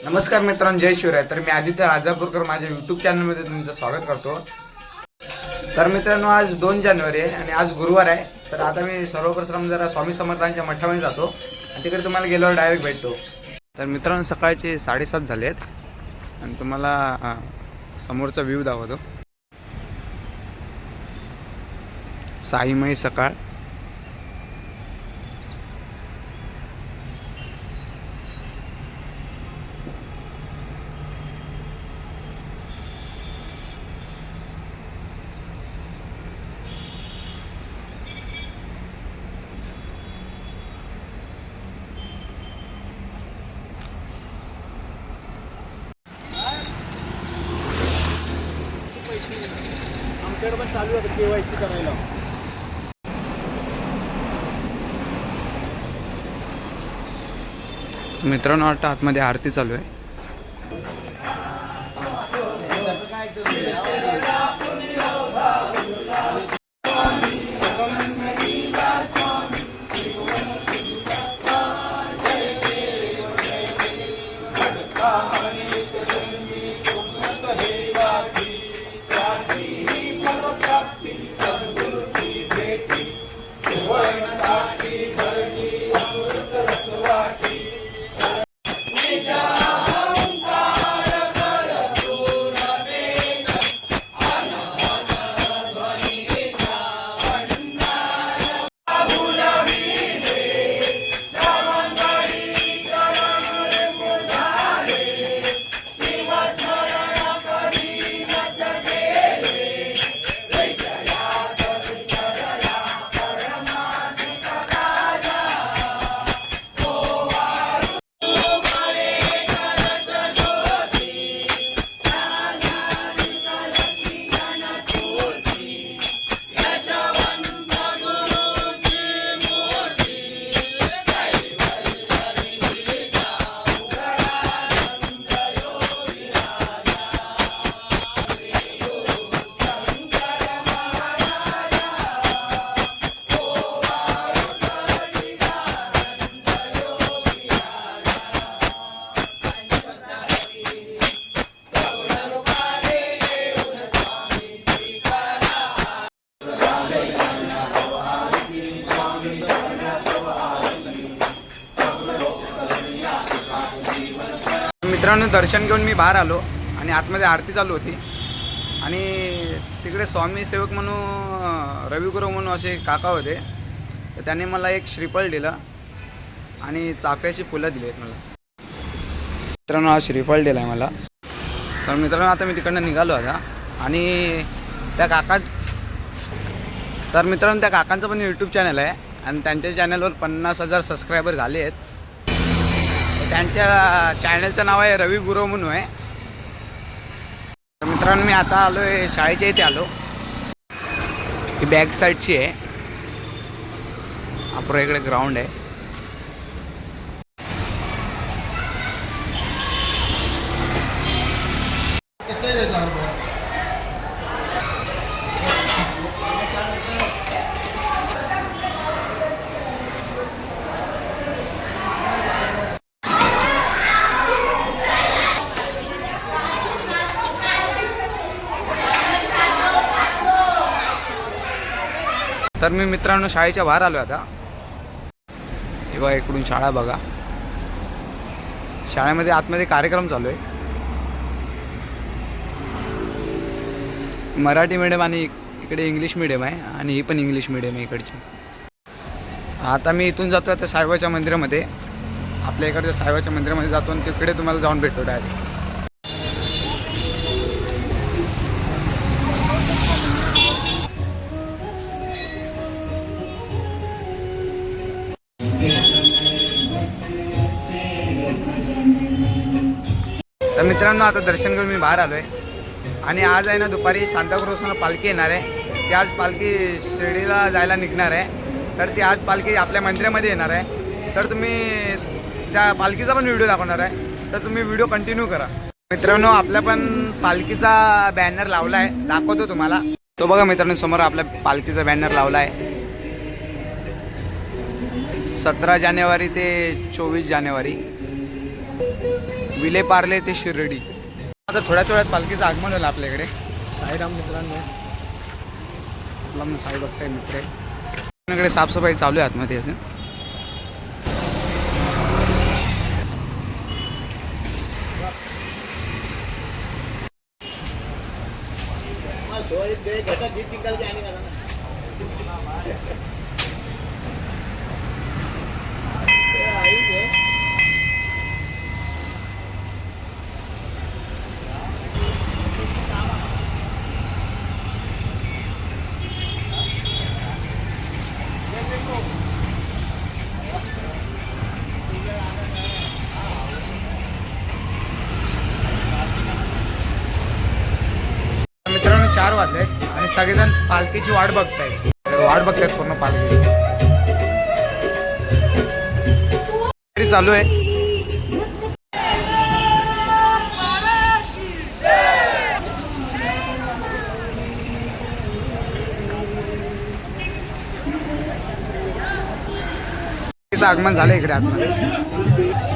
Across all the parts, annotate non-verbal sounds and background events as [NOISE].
नमस्कार मित्रांनो जय शिवराय. तर मी आदित्य राजापूरकर माझ्या युट्यूब चॅनलमध्ये तुमचं स्वागत करतो. तर मित्रांनो आज दोन जानेवारी आहे आणि आज गुरुवार आहे. तर आता मी सर्वप्रथम जरा स्वामी समर्थांच्या मठामध्ये जातो आणि तिकडे तुम्हाला गेल्यावर डायरेक्ट भेटतो. तर मित्रांनो सकाळचे साडेसात झाले आहेत. आणि तुम्हाला अं, समोरचा व्ह्यू दाखवतो. साईमय सकाळ. चालू आहे केवायसी करायला. मित्रांनो वाटतं आतमध्ये आरती चालू आहे. मित्रांनो दर्शन घेऊन मी बाहेर आलो आणि आतमध्ये आरती चालू होती. आणि तिकडे स्वामी सेवक म्हणून रविगुरू म्हणून असे काका होते. तर त्यांनी मला एक श्रीफळ दिलं आणि चाफ्याची फुलं दिली आहेत मला. मित्रांनो हा श्रीफळ दिला आहे मला. तर मित्रांनो आता मी तिकडनं निघालो आता. आणि त्या काका तर मित्रांनो त्या काकांचं पण यूट्यूब चॅनल आहे आणि त्यांच्या चॅनलवर पन्नास हजार सबस्क्रायबर झाले आहेत. त्यांच्या चॅनलचं नाव आहे रवी गुरव म्हणून आहे. तर मित्रांनो मी आता आलो आहे शाळेच्या इथे आलो. ही बॅक साईडची आहे. आपलं इकडे ग्राउंड आहे. तर मी मित्रांनो शाळेच्या बाहेर आलो आता. हे बघा इकडून शाळा बघा. शाळेमध्ये आतमध्ये कार्यक्रम चालू आहे. मराठी मिडियम आणि इकडे इंग्लिश मिडियम आहे आणि ही पण इंग्लिश मिडियम आहे इकडची. आता मी इथून जातो आता साहेबाच्या मंदिरामध्ये. आपल्या इकडच्या साहेबाच्या मंदिरामध्ये जातो आणि तिकडे तुम्हाला जाऊन भेटतो डायरेक्ट तर मित्रांनो आता दर्शन घेऊन मी बाहेर आलो आहे आणि आज आहे ना दुपारी सांताक्रोसनं पालखी येणार आहे. ती आज पालखी शिर्डीला जायला निघणार आहे. तर ती आज पालखी आपल्या मंदिरामध्ये येणार आहे. तर तुम्ही त्या पालखीचा पण व्हिडिओ दाखवणार आहे. तर तुम्ही व्हिडिओ कंटिन्यू करा. मित्रांनो आपल्या पण पालखीचा बॅनर लावला आहे. दाखवतो तुम्हाला. तो बघा मित्रांनो समोर आपल्या पालखीचा बॅनर लावला आहे. सतरा जानेवारी ते चोवीस जानेवारी. विले पार्ले ते शिर्डी. आता थोड्या थोड्यात पालखीचं आगमन होईल आपल्याकडे. साईराम मित्रांनो. आपला मग साई बघताय मित्र आहे. आपल्याकडे साफसफाई चालू आहे आतमध्ये अजून. मित्रांनो वाजले आणि सगळेजण पालखीची वाट बघतायत. वाट बघतायत पूर्ण पालखी. चालू आहे. आगमन झालं इकडे आतमध्ये.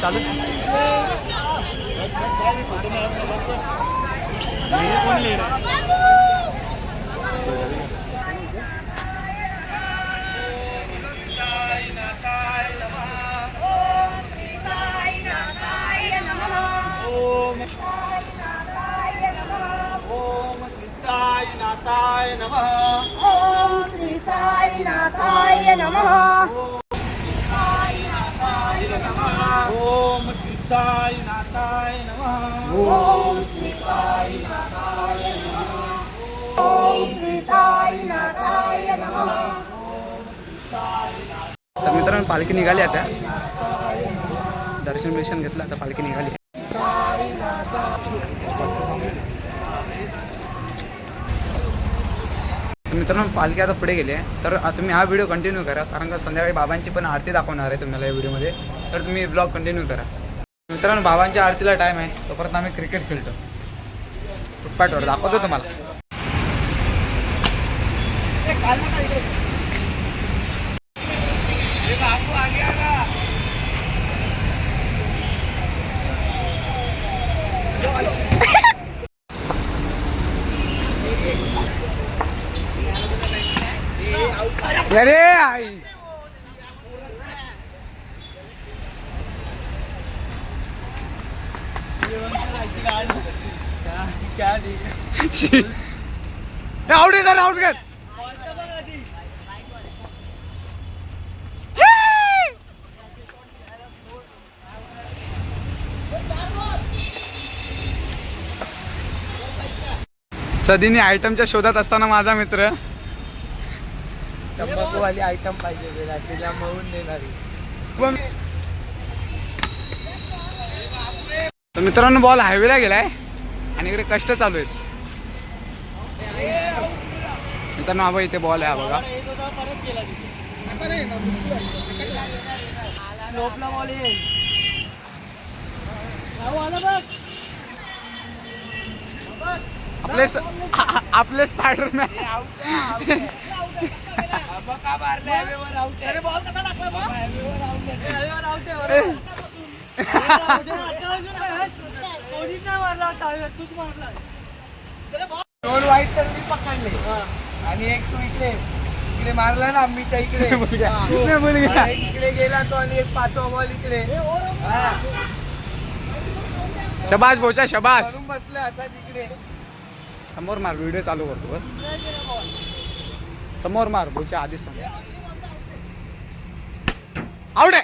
चालू कोण लिहिलं साईनाथाय नमः ओम श्री साईनाथाय नमः ओम श्री साईनाथाय नमः ओम श्री साईनाथाय नमः ओम श्री साईनाथाय नमः तर मित्रांनो पालखी निघाली आता. दर्शन बिर्शन घेतलं आता पालखी निघाली तर मित्रांनो पालखी आता पुढे गेली आहे. तर तुम्ही हा व्हिडिओ कंटिन्यू करा कारण का संध्याकाळी बाबांची पण आरती दाखवणार आहे तुम्हाला या व्हिडिओमध्ये तर तुम्ही ब्लॉग कंटिन्यू करा. मित्रांनो बाबांच्या आरतीला टाईम आहे. तोपर्यंत आम्ही क्रिकेट खेळतो. फुटपाटवर दाखवतो तुम्हाला. अरे आई. आउट कर आउट कर सदीने आयटमच्या शोधात असताना माझा मित्र तंबाखूवाली आयटम पाहिजे तिला तिला मळून देणारी तर मित्रांनो बॉल हायवेला गेलाय. आणि इकडे कष्ट चालू आहेत. मित्रांनो हा बघ इथे बॉल आहे हा बघा. बॉल आपले आपले स्पायडरमॅन [LAUGHS] [LAUGHS] बका मारले हवेवर आउट अरे बॉल कसा टाकला बा हवेवर आउट हवेवर आउट कोणीच नाही मारला होता हवेवर तूच मारला. दोन वाईट तर मी पकडले. आणि एक तू इकडे. इकडे मारला ना आम्हीच्या इकडे. [LAUGHS] इकडे गेला तो आणि एक पाचवा बॉल इकडे. हा. बोचा शबाश वरून बसले असा तिकडे. समोर मार व्हिडिओ चालू करतो बस. समोर मार बोचा आधी समोर. आवड.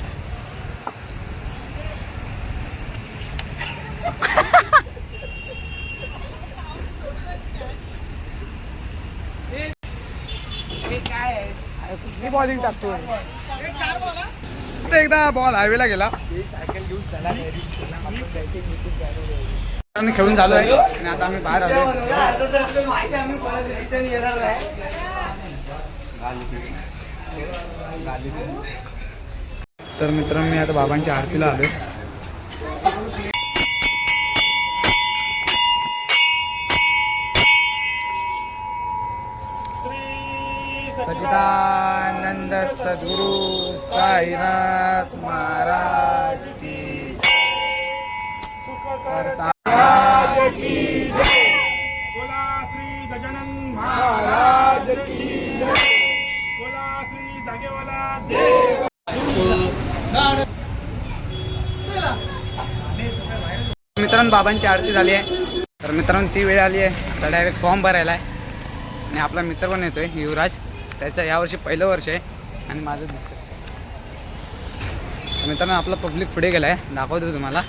[LAUGHS] बॉलिंग टाकतो एकदा बॉल हायवेला गेला. खेळून झालो आहे आणि आता आम्ही बाहेर आलो तर मित्रांनो मी आता बाबांच्या आरतीला आलोय. सद्गुरु साईनाथ महाराज की करता बोला श्री गजानन महाराज की जय. बोला श्री जागेवाला देव। मित्रांनो बाबांची आरती झाली आहे. तर मित्रांनो ती वेळ आली आहे. आता डायरेक्ट फॉर्म भरायला आहे. आणि आपला मित्र पण येतोय युवराज. त्याचं यावर्षी पहिलं वर्ष आहे. आणि माझं दुसरं. तर मित्रांनो आपला पब्लिक पुढे गेलाय. दाखवतो तुम्हाला.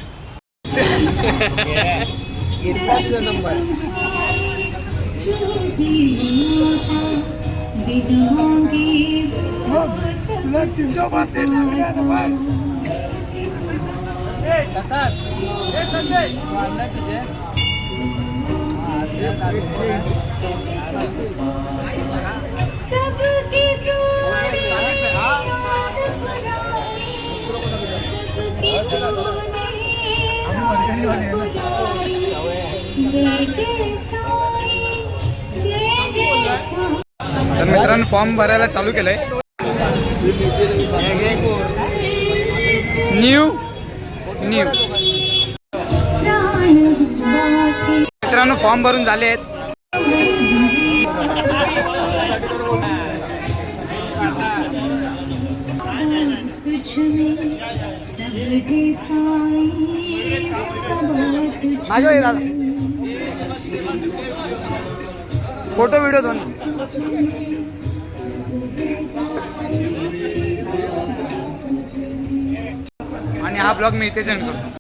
सबकी तर मित्रांनो फॉर्म भरायला चालू केलंय. New new. मित्रांनो फॉर्म भरून झाले आहेत. माझ्या फोटो व्हिडिओ दोन. आणि हा ब्लॉग मी इथे सेंड करतो.